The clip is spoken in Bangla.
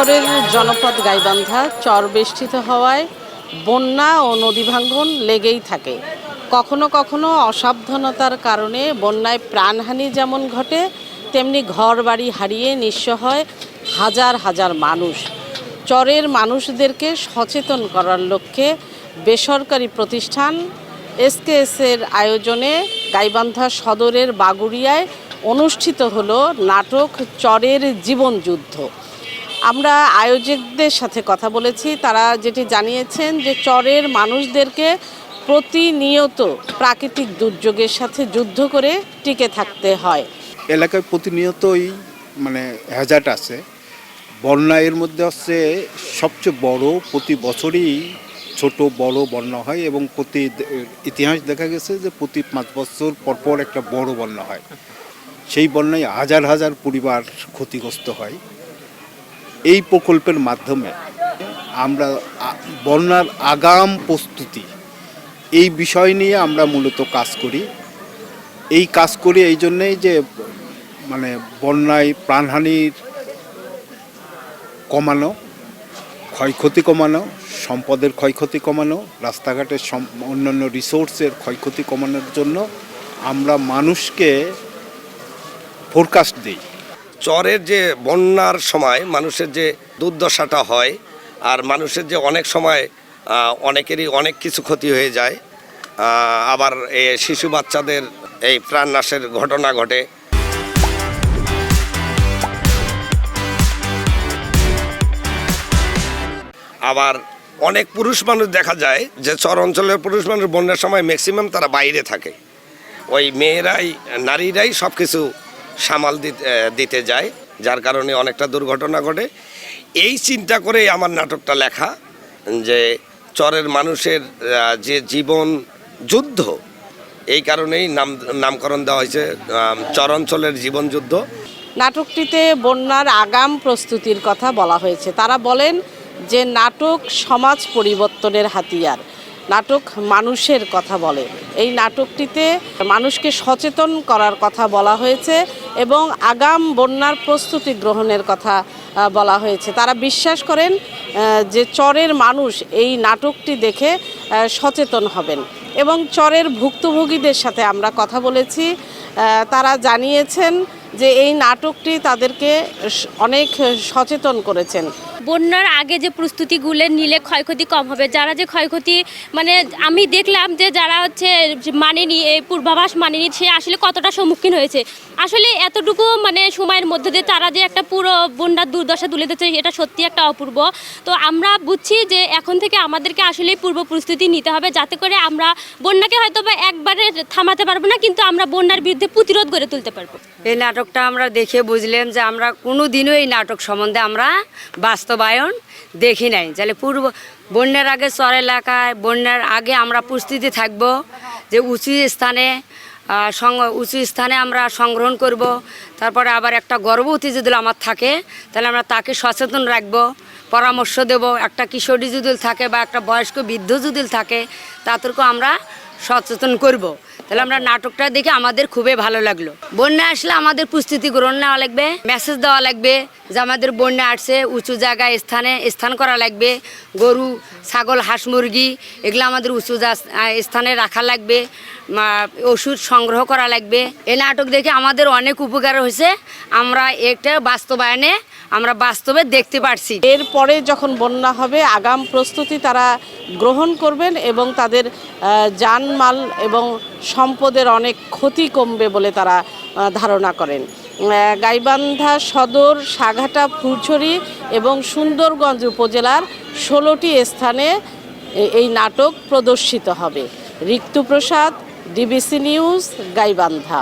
উত্তরের জনপদ গাইবান্ধা চর বেষ্টিত হওয়ায় বন্যা ও নদী ভাঙ্গন লেগেই থাকে। কখনো কখনো অসাবধানতার কারণে বন্যায় প্রাণহানি যেমন ঘটে, তেমনি ঘর বাড়ি হারিয়ে নিঃস্ব হয় হাজার হাজার মানুষ। চরের মানুষদেরকে সচেতন করার লক্ষ্যে বেসরকারি প্রতিষ্ঠান এসকেএসের আয়োজনে গাইবান্ধা সদরের বাগুড়িয়ায় অনুষ্ঠিত হলো নাটক চরের জীবনযুদ্ধ আমরা আয়োজকদের সাথে কথা বলেছি, তারা যেটি জানিয়েছেন যে চরের মানুষদেরকে প্রতিনিয়ত প্রাকৃতিক দুর্যোগের সাথে যুদ্ধ করে টিকে থাকতে হয়। এলাকায় প্রতিনিয়তই মানে হ্যাজার্ড আছে। বন্যা এর মধ্যে হচ্ছে সবচেয়ে বড়, প্রতি বছরই ছোট, বড় বন্যা হয় এবং প্রতি ইতিহাস দেখা গেছে যে প্রতি পাঁচ বছর পরপর একটা বড় বন্যা হয়। সেই বন্যায় হাজার হাজার পরিবার ক্ষতিগ্রস্ত হয়। এই প্রকল্পের মাধ্যমে আমরা বন্যার আগাম প্রস্তুতি, এই বিষয় নিয়ে আমরা মূলত কাজ করি। এই কাজ করি এই জন্যেই যে মানে বন্যায় প্রাণহানির কমানো, ক্ষয়ক্ষতি কমানো, সম্পদের ক্ষয়ক্ষতি কমানো, রাস্তাঘাটের অন্যান্য রিসোর্সের ক্ষয়ক্ষতি কমানোর জন্য আমরা মানুষকে ফোরকাস্ট দিই। চরের যে বন্যার সময় মানুষের যে দুর্দশাটা হয় আর মানুষের যে অনেক সময় অনেকেরই অনেক কিছু ক্ষতি হয়ে যায় আবার এ শিশু বাচ্চাদের এই প্রাণনাশের ঘটনা ঘটে। আবার অনেক পুরুষ মানুষ দেখা যায় যে চর অঞ্চলের পুরুষ মানুষ বন্যার সময় ম্যাক্সিমাম তারা বাইরে থাকে। ওই মেয়েরাই, নারীরাই সব কিছু সামাল দিতে যায়, যার কারণে অনেকটা দুর্ঘটনা ঘটে। এই চিন্তা করেই আমার নাটকটা লেখা, যে চরের মানুষের যে জীবন যুদ্ধ, এই কারণেই নাম, নামকরণ দেওয়া হয়েছে চর অঞ্চলের জীবন যুদ্ধ। নাটকটিতে বন্যার আগাম প্রস্তুতির কথা বলা হয়েছে। তারা বলেন যে নাটক সমাজ পরিবর্তনের হাতিয়ার। নাটক মানুষের কথা বলে। এই নাটকটিতে মানুষকে সচেতন করার কথা বলা হয়েছে এবং আগাম বন্যার প্রস্তুতি গ্রহণের কথা বলা হয়েছে। তারা বিশ্বাস করেন যে চরের মানুষ এই নাটকটি দেখে সচেতন হবেন। এবং চরের ভুক্তভোগীদের সাথে আমরা কথা বলেছি। তারা জানিয়েছেন যে এই নাটকটি তাদেরকে অনেক সচেতন করেছেন। বন্যার আগে যে প্রস্তুতিগুলো নিলে ক্ষয়ক্ষতি কম হবে যারা যে ক্ষয়ক্ষতি মানে আমি দেখলাম যে যারা হচ্ছে মানেনি এই পূর্বাভাস মানেনি সে আসলে কতটা সম্মুখীন হয়েছে। আসলে এতটুকু মানে সময়ের মধ্যে দিয়ে তারা যে একটা পুরো বন্যার দুর্দশা তুলে দিচ্ছে এটা সত্যি একটা অপূর্ব। তো আমরা বুঝছি যে এখন থেকে আমাদেরকে আসলে পূর্ব প্রস্তুতি নিতে হবে যাতে করে আমরা বন্যাকে হয়তো বা একবারে থামাতে পারব না কিন্তু আমরা বন্যার বিরুদ্ধে প্রতিরোধ গড়ে তুলতে পারব। এই নাটকটা আমরা দেখে বুঝলাম যে আমরা কোনো দিনও এই নাটক সম্বন্ধে আমরা বাস্তবায়ন দেখি নাই। তাহলে পূর্ব, বন্যার আগে চর এলাকায়, বন্যার আগে আমরা প্রস্তুতি থাকব যে উঁচু স্থানে উঁচু স্থানে আমরা সংগ্রহণ করব, তারপরে আবার একটা গর্ভবতী যদি আমার থাকে, তাহলে আমরা তাকে সচেতন রাখব, পরামর্শ দেব, একটা কিশোরী যদি থাকে বা একটা বয়স্ক বৃদ্ধ যদি থাকে, তাদেরকেও আমরা সচেতন করব। তাহলে আমরা নাটকটা দেখে আমাদের খুবই ভালো লাগল বন্যা আসলে আমাদের প্রস্তুতি গ্রহণ নেওয়া লাগবে মেসেজ দেওয়া লাগবে যে আমাদের বন্যা আসছে, উঁচু জায়গায় স্থানে স্থান করা লাগবে, গরু, ছাগল, হাঁস, মুরগি, এগুলো আমাদের উঁচু স্থানে রাখা লাগবে ওষুধ সংগ্রহ করা লাগবে। এ নাটক দেখে আমাদের অনেক উপকার হয়েছে, আমরা এটা বাস্তবায়নে, আমরা বাস্তবে দেখতে পারছি। এরপরে যখন বন্যা হবে, আগাম প্রস্তুতি তারা গ্রহণ করবেন এবং তাদের জানমাল এবং সম্পদের অনেক ক্ষতি কমবে বলে তারা ধারণা করেন। গাইবান্ধা সদর, সাঘাটা, ফুলছড়ি এবং সুন্দরগঞ্জ উপজেলার ষোলোটি স্থানে এই নাটক প্রদর্শিত হবে। Riktuprasad DBC news, Gaibandha.